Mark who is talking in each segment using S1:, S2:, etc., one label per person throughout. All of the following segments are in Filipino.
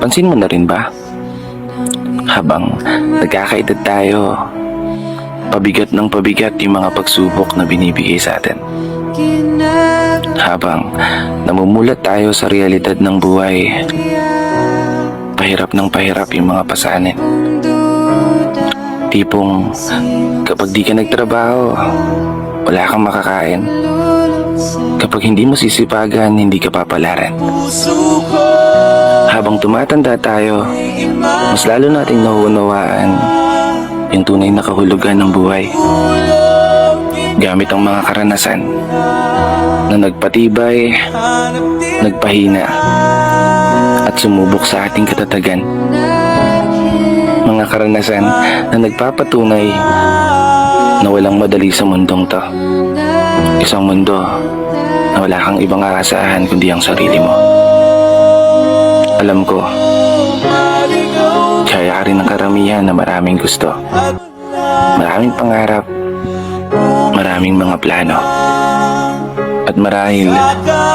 S1: Pansin mo na rin ba? Habang nagkakaedad tayo, pabigat ng pabigat yung mga pagsubok na binibigay sa atin. Habang namumulat tayo sa realidad ng buhay, pahirap ng pahirap yung mga pasanin. Tipong kapag di ka nagtrabaho, wala kang makakain. Kapag hindi mo sisipagan, hindi ka papalaran. Habang tumatanda tayo, mas lalo nating nauunawaan yung tunay na kahulugan ng buhay. Gamit ang mga karanasan na nagpatibay, nagpahina, at sumubok sa ating katatagan. Mga karanasan na nagpapatunay na walang madali sa mundong to. Isang mundo na wala kang ibang aasahan kundi ang sarili mo. Alam ko, kaya ka rin ng karamihan na maraming gusto. Maraming pangarap, maraming mga plano. At marahil,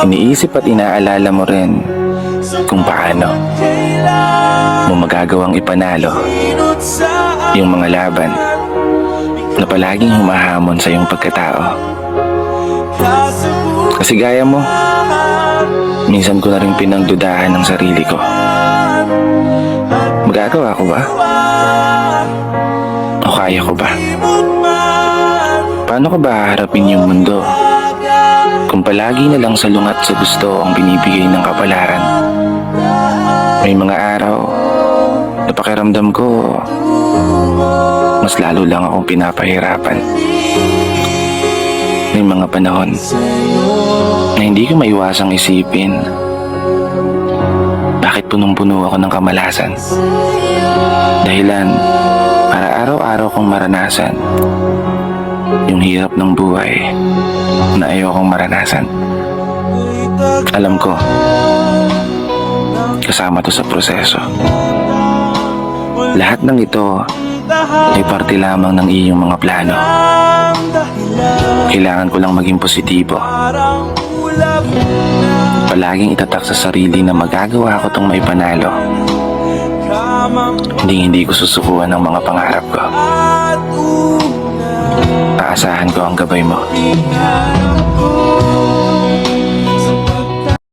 S1: iniisip at inaalala mo rin kung paano mo magagawang ipanalo yung mga laban na palaging humahamon sa iyong pagkatao. Kasi gaya mo, minsan ko na rin pinagdudahan ng sarili ko. Magagawa ko ba? O kaya ko ba? Paano ko ba haharapin yung mundo kung palagi na lang salungat sa gusto ang binibigay ng kapalaran? May mga araw na pakiramdam ko mas lalo lang akong pinapahirapan. May mga panahon na hindi ko maiwasang isipin bakit punong-puno ako ng kamalasan. Dahilan para araw-araw kong maranasan yung hirap ng buhay na ayokong maranasan. Alam ko, kasama to sa proseso. Lahat ng ito ay parte lamang ng iyong mga plano. Kailangan ko lang maging positibo. Palaging itatak sa sarili na magagawa ko tong may panalo. Hindi hindi ko susukuan ng mga pangarap ko. Aasahan ko ang gabay mo.